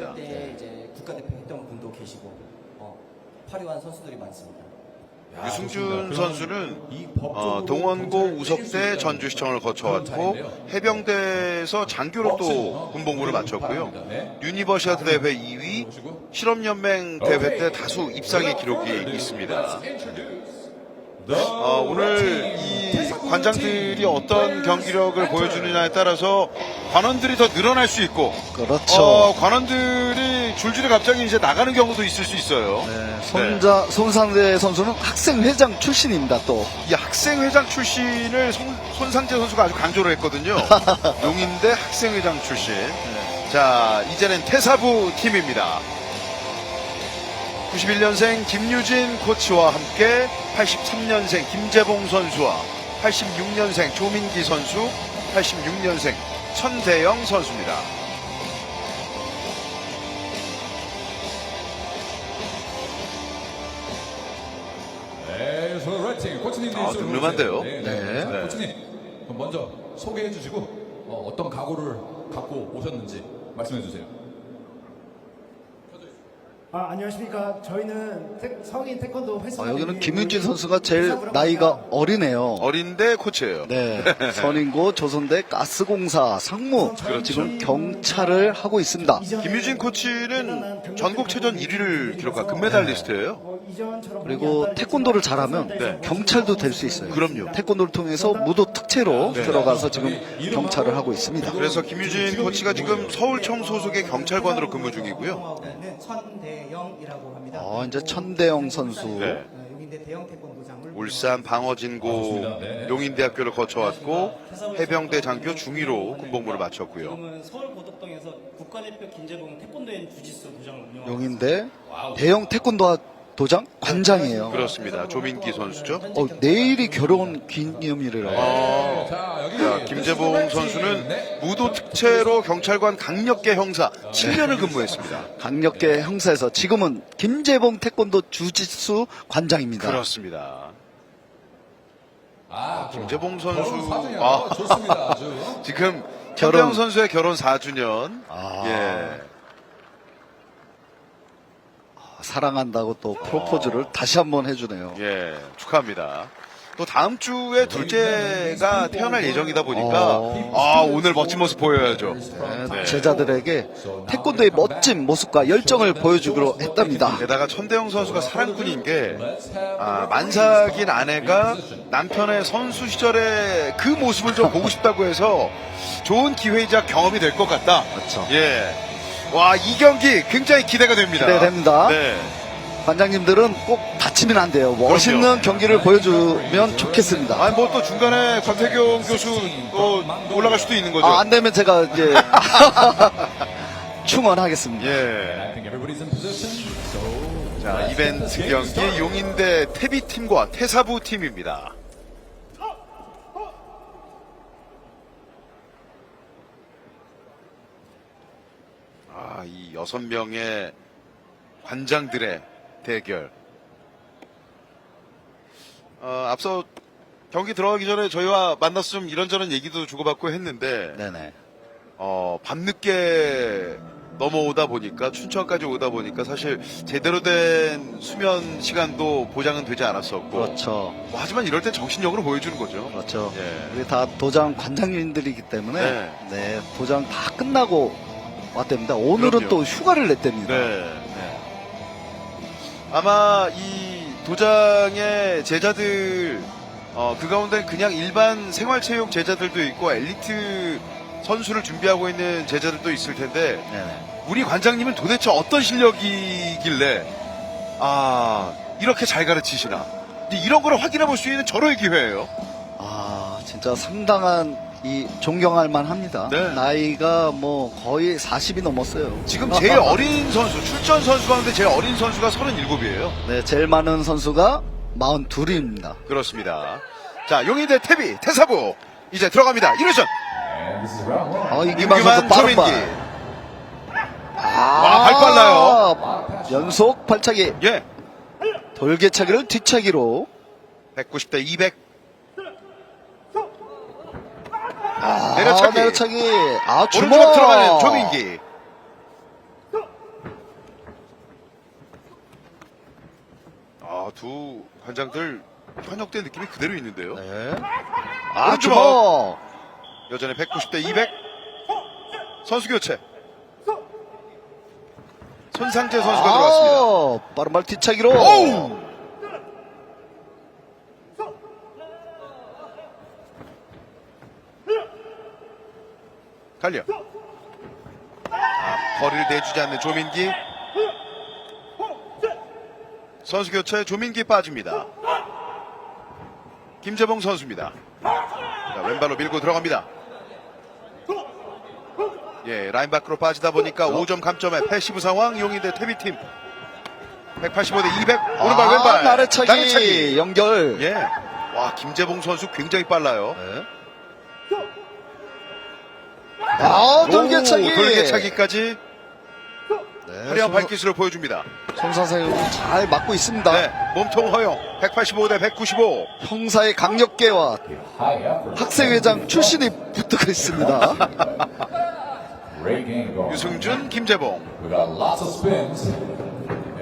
그렇습니다. 때 이제 국가대표 했던 분도 계시고 어, 화려한 선수들이 많습니다. 유승준 선수는 이 어, 동원고 우석대 전주시청을 거쳐왔고. 해병대에서 장교로 또 군복무를 어, 마쳤고요. 네. 유니버시아드 대회 2위, 실업연맹 대회 때 다수 입상의 기록이 있습니다. 어, 오늘 이 관장들이 어떤 경기력을 보여주느냐에 따라서 관원들이 더 늘어날 수 있고 그렇죠. 어, 관원들이 줄줄이 갑자기 이제 나가는 경우도 있을 수 있어요. 네, 손자, 손상대 선수는 학생 회장 출신입니다, 또. 이 학생회장 출신을 손, 손상재 선수가 아주 강조를 했거든요. 용인대 학생회장 출신. 자, 이제는 태사부 팀입니다. 91년생 김유진 코치와 함께 83년생 김재봉 선수와 86년생 조민기 선수, 86년생 천대영 선수입니다. 네, 저 라이팅 코치님 아, 늠름한데요. 네, 네. 네. 자, 네. 코치님 그럼 먼저 소개해 주시고 어, 떤 각오를 갖고 오셨는지 말씀해 주세요. 아, 안녕하십니까. 저희는 태- 성인 태권도 회사. 어, 여기는 김윤진 선수가 제일 나이가 어리네요. 어린데 코치예요. 네, 선인고 조선대 가스공사 상무 지금 경찰을 하고 있습니다. 김유진 코치는 전국체전 1위를 기록한 금메달리스트예요. 그리고 태권도를 잘하면 네. 경찰도 될 수 있어요. 그럼요. 태권도를 통해서 무도 특채로 네. 들어가서 지금 경찰을 하고 있습니다. 그래서 김유진 코치가 지금 서울청 소속의 경찰관으로 근무 중이고요. 네, 천대영이라고 합니다. 어, 이제 천대영 선수. 네. 울산 방어진고 용인대학교를 거쳐왔고 해병대 장교 중위로 군복무를 마쳤고요. 서울 고덕동에서 국가대표 김재봉 태권도인 주짓수 운영하고 용인대 대형 태권도 도장 관장이에요. 그렇습니다. 조민기 선수죠. 어, 내일이 결혼 기념일이라고. 아, 자, 여기 자, 김재봉 선수는 무도 특채로 경찰관 강력계 형사 7년을 근무했습니다. 강력계 형사에서 지금은 김재봉 태권도 주짓수 관장입니다. 그렇습니다. 아, 김재봉 선수. 아. 좋습니다. 지금 결혼. 결혼 선수의 결혼 4주년. 아. 예. 사랑한다고 또 프로포즈를 다시 한번 해주네요. 예, 축하합니다. 또 다음 주에 둘째가 태어날 예정이다 보니까 어. 아 오늘 멋진 모습 보여야죠. 네, 제자들에게 태권도의 멋진 모습과 열정을 보여주기로 했답니다. 게다가 천대영 선수가 사랑꾼인 게 아, 만삭인 아내가 남편의 선수 시절의 그 모습을 좀 보고 싶다고 해서 좋은 기회이자 경험이 될 것 같다. 그렇죠. 예. 와, 이 경기 굉장히 기대가 됩니다. 기대됩니다. 네. 관장님들은 꼭 다치면 안 돼요. 멋있는 그럼요. 경기를 보여주면 좋겠습니다. 아니, 뭐 또 중간에 권태경 교수 또 올라갈 수도 있는 거죠. 아, 안 되면 제가 이제 충원하겠습니다. 예. 자, 이벤트 경기. 용인대 태비 팀과 태사부 팀입니다. 아, 이 여섯 명의 관장들의 대결. 어, 앞서 경기 들어가기 전에 저희와 만나서 좀 이런저런 얘기도 주고받고 했는데, 네네. 어, 밤늦게 넘어오다 보니까 춘천까지 오다 보니까 사실 제대로 된 수면 시간도 보장은 되지 않았었고 그렇죠. 뭐 하지만 이럴 땐 정신력으로 보여주는 거죠. 그렇죠. 예. 우리 다 도장 관장님들이기 때문에 네. 네, 도장 다 끝나고 왔답니다. 오늘은 그럼요. 또 휴가를 냈답니다. 네. 아마 이 도장의 제자들 어, 그 가운데 그냥 일반 생활체육 제자들도 있고 엘리트 선수를 준비하고 있는 제자들도 있을 텐데 네네. 우리 관장님은 도대체 어떤 실력이길래 아 이렇게 잘 가르치시나 이런 걸 확인해 볼 수 있는 절호의 기회예요. 아, 진짜 상당한 이 존경할 만합니다. 네. 나이가 뭐 거의 40이 넘었어요. 지금 제일 어린 선수 출전 선수 가운데 제일 어린 선수가 37이에요. 네, 제일 많은 선수가 42입니다. 그렇습니다. 자 용인대 태비 태사부 이제 들어갑니다. 1회전 And this is round one. 어, 이기만 선수 빠른 조민기 발. 와, 발 빨라요. 연속 발차기, 예 돌개차기를 뒤차기로 190대 200 아, 내려차기. 내려차기. 아, 주먹. 들어가는 조민기. 아, 두 환장들 현역대 느낌이 그대로 있는데요. 네. 아, 주먹. 주먹. 여전히 190대 200. 선수 교체. 손상재 선수가 아, 들어왔습니다. 빠른 발 뒤차기로. 오우. 갈려. 아, 거리를 내주지 않는 조민기. 선수 교체 조민기 빠집니다. 김재봉 선수입니다. 자, 왼발로 밀고 들어갑니다. 예, 라인 밖으로 빠지다 보니까 5점 감점에 패시브 상황 용인대 태비팀 185 대 200 오른발 아, 왼발 나래차기, 연결. 예. 와, 김재봉 선수 굉장히 빨라요. 네. 아, 돌개차기. 오, 돌개차기까지 네, 화려한 손- 발기술을 보여줍니다. 손사세우 잘 맞고 있습니다. 네, 몸통 허용 185 대 195. 형사의 강력계와. 학생회장 출신이 붙고 있습니다. 유승준, 김재봉.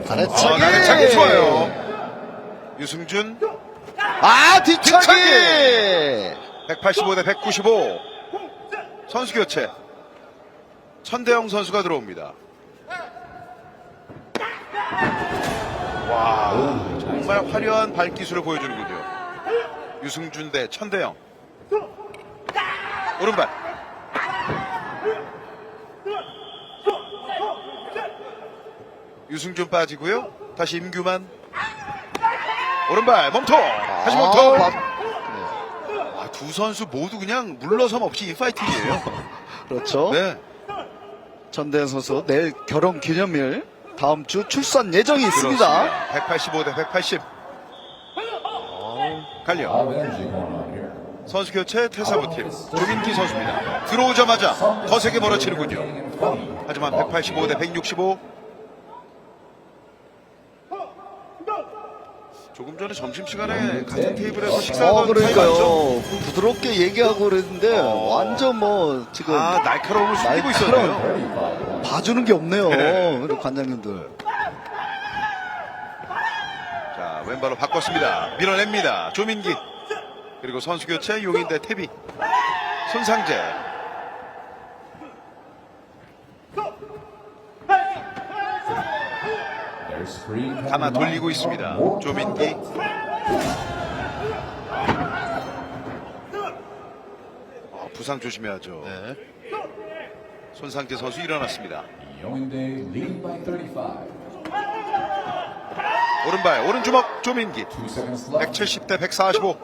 나래차기. 아, 나래차기 좋아요. 유승준 아, 뒤차기. 뒤차기! 185 대 195. 선수 교체. 천대영 선수가 들어옵니다. 와, 정말 화려한 발기술을 보여주는군요. 유승준 대 천대영. 오른발. 유승준 빠지고요. 다시 임규만. 오른발 몸통. 다시 아, 몸통. 두 선수 모두 그냥 물러섬 없이 인파이팅이에요. 그렇죠. 네. 전대현 선수 내일 결혼 기념일 다음 주 출산 예정이 있습니다. 185 대 180. 갈려. 선수 교체 태사부 팀 조민기 선수입니다. 들어오자마자 거세게 몰아치는군요. 하지만 185 대 165. 조금 전에 점심시간에 같은 테이블에서 식사하던 어, 사이 맞죠? 그러니까요. 부드럽게 얘기하고 그랬는데 어. 완전 뭐 지금 아, 날카로움을 숨기고. 있었네요. 봐주는 게 없네요. 네. 관장님들. 자, 왼발로 바꿨습니다. 밀어냅니다. 조민기. 그리고 선수 교체 용인대 태비. 손상재. On. 돌리고 있습니다. 조민기. 아, 부상 조심해야죠. 네. 손상재 선수 일어났습니다. Yeongin-dae leading by 35. 오른발, 오른주먹 조민기. Two seconds left. 170대 145.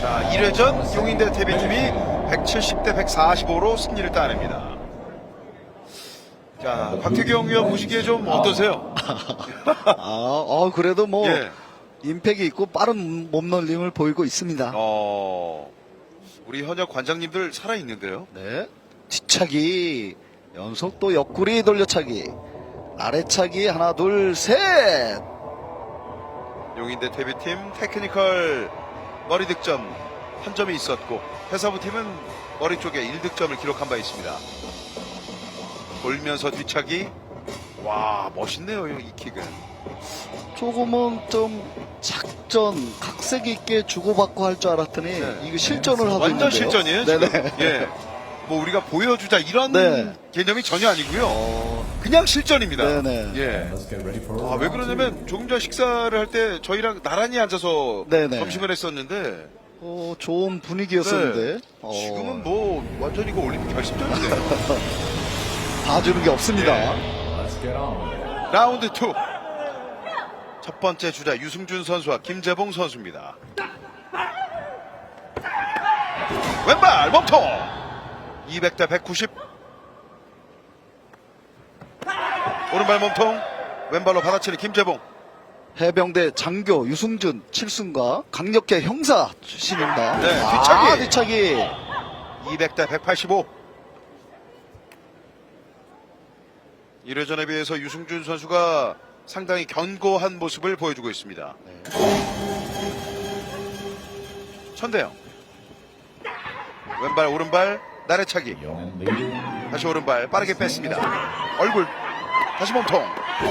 자, 1회전 용인대 태비팀이 170대 145로 승리를 따냅니다. 자, 박태경 위원 보시기에 좀 어떠세요? 아, 어, 그래도 뭐 예. 임팩이 있고 빠른 몸놀림을 보이고 있습니다. 어, 우리 현역 관장님들 살아있는데요. 네. 뒤차기, 연속 또 옆구리 돌려차기, 아래차기 하나 둘 셋. 용인대 태비팀 테크니컬 머리 득점 한 점이 있었고 회사부 팀은 머리 쪽에 1득점을 기록한 바 있습니다. 돌면서 뒤차기. 와, 멋있네요, 이 킥은. 조금은 좀 작전 각색 있게 주고받고 할 줄 알았더니 네. 이거 실전을 하고 완전 있는데요. 실전이에요, 네네. 지금. 예. 뭐 우리가 보여주자 이런 네. 개념이 전혀 아니고요. 어, 그냥 실전입니다. 네네. 예. 아, 왜 그러냐면 조금 전 식사를 할 때 저희랑 나란히 앉아서 네네. 점심을 했었는데 어, 좋은 분위기였었는데 네. 어, 지금은 뭐 완전 이거 올림픽 결승전인데 봐주는 게 없습니다. It. 라운드 2. 첫 번째 주자 유승준 선수와 김재봉 선수입니다. 왼발 몸통 200대 190 오른발 몸통 왼발로 받아치는 김재봉 해병대 장교 유승준 칠순과 강력계 형사 출신입니다. 네, 아, 뒤차기. 뒤차기. 200대 185 1회전에 비해서 유승준 선수가 상당히 견고한 모습을 보여주고 있습니다. 천대영 왼발 오른발 나래차기. 다시 오른발 빠르게 뺐습니다. 얼굴 다시 몸통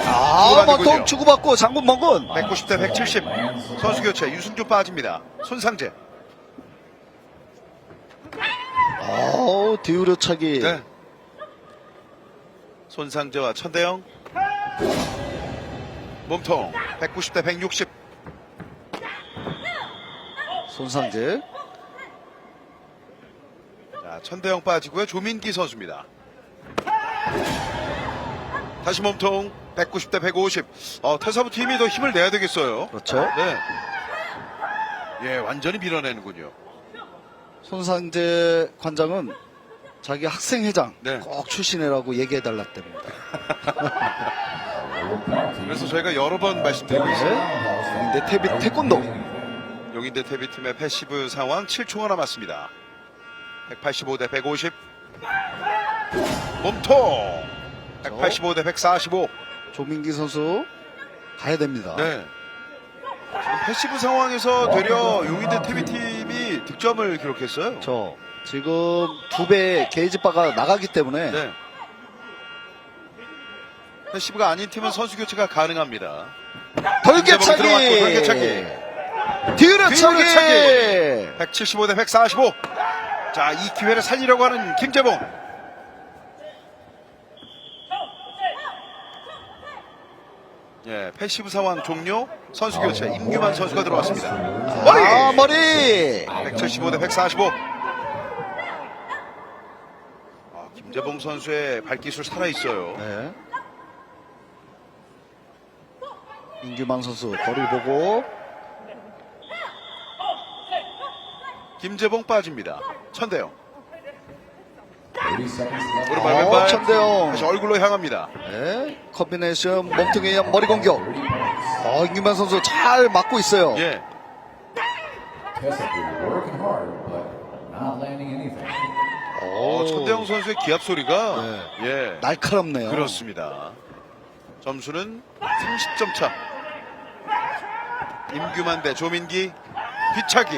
아. 원통 주고받고 장군 먹은. 190대 170 선수 교체 유승준 빠집니다. 손상재. 아우, 뒤우려 차기. 네. 손상재와 천대영. 몸통 190 대 160. 손상재. 자, 천대영 빠지고요. 조민기 선수입니다. 다시 몸통 190 대 150. 어, 태사부 팀이 더 힘을 내야 되겠어요. 그렇죠. 네. 예, 완전히 밀어내는군요. 손상재 관장은 자기 학생회장 네. 꼭 출신이라고 얘기해달랐답니다. 그래서 저희가 여러 번 말씀드리고 있어요. 네. 근데 태비 태권도. 용인대 태비 팀의 패시브 상황 7초가 남았습니다. 185 대 150. 몸통 185 대 145. 조민기 선수 가야 됩니다. 네. 지금 패시브 상황에서 되려 용인대 태비 팀이 득점을 기록했어요. 저 지금 두 배 게이지 바가 나가기 때문에 네. 패시브가 아닌 팀은 선수 교체가 가능합니다. 돌개차기, 들어갔고, 돌개차기. 뒤로차기, 뒤로차기. 175 대 145. 자, 이 기회를 살리려고 하는 김재봉. 예, 패시브 상황 종료. 선수 교체 임규만 선수가 들어왔습니다. 머리. 아 머리 175 대 145. 아, 김재봉 선수의 발기술 살아 있어요. 네. 인규만 선수 거리 보고 김재봉 빠집니다. 천대영. 오른발 어, 왼발. 천대영. 다시 얼굴로 향합니다. 네. 컨비네이션 몸통에 의한 머리 공격 어, 인규만 선수 잘 맞고 있어요 예. Not landing anything. 어, 천대영 선수의 기합 소리가 네. 예. 날카롭네요 그렇습니다. 점수는 30점 차. 임규만 대 조민기 뒤차기.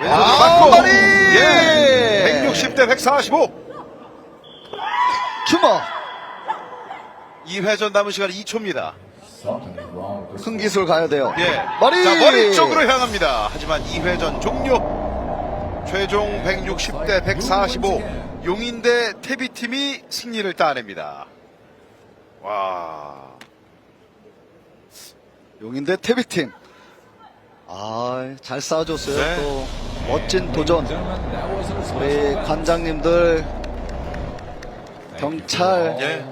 왼손으로 아, 맞고 머리! 예. 160 대 145. 주먹 2회전 남은 시간 2초입니다. Something is wrong with this. 흥기술 가야 돼요 예. 머리 자, 머리 쪽으로 향합니다. 하지만 2회전 종료. 최종 160대 145. 용인대 태비팀이 승리를 따냅니다. 와. 용인대 태비팀 아 잘 싸워줬어요 네. 또 멋진 도전 우리 관장님들 경찰 예.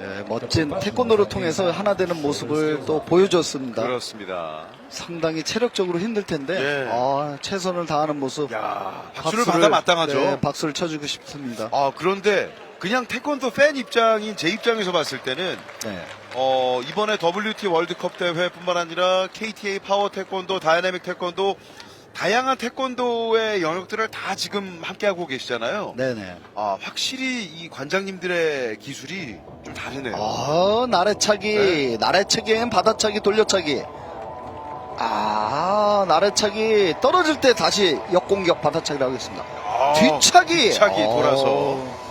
예, 멋진 태권도를 통해서 하나 되는 모습을 또 보여줬습니다. 그렇습니다. 상당히 체력적으로 힘들 텐데 예. 아, 최선을 다하는 모습 야, 박수를 받아 마땅하죠. 네, 박수를 쳐주고 싶습니다. 아, 그런데 그냥 태권도 팬 입장인 제 입장에서 봤을 때는 네. 어, 이번에 WT 월드컵 대회뿐만 아니라 KTA 파워 태권도, 다이내믹 태권도 다양한 태권도의 영역들을 다 지금 함께하고 계시잖아요. 네네. 아, 확실히 이 관장님들의 기술이 좀 다르네요. 아, 나래차기, 나래차기엔 바다차기, 돌려차기. 아, 나래차기 떨어질 때 다시 역공격 바다차기를 하겠습니다. 아, 뒤차기. 뒤차기 어, 돌아서.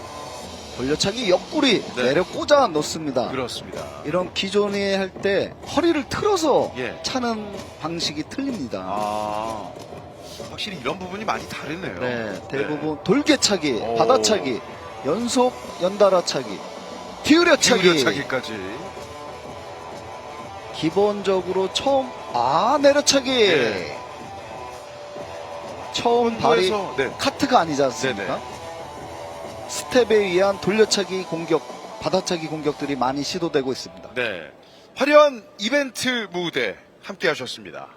돌려차기 옆구리 네. 내려 꽂아 놓습니다. 그렇습니다. 이런 기존에 할 때 허리를 틀어서 예. 차는 방식이 틀립니다. 아, 확실히 이런 부분이 많이 다르네요. 네, 대부분 돌개차기, 오. 바다차기, 연속 연달아차기, 기울여차기. 기울여차기까지. 기본적으로 처음 아 내려차기. 예. 처음 발이 네. 카트가 아니지 않습니까? 네네. 스텝에 의한 돌려차기 공격, 바다차기 공격들이 많이 시도되고 있습니다. 네. 화려한 이벤트 무대 함께 하셨습니다.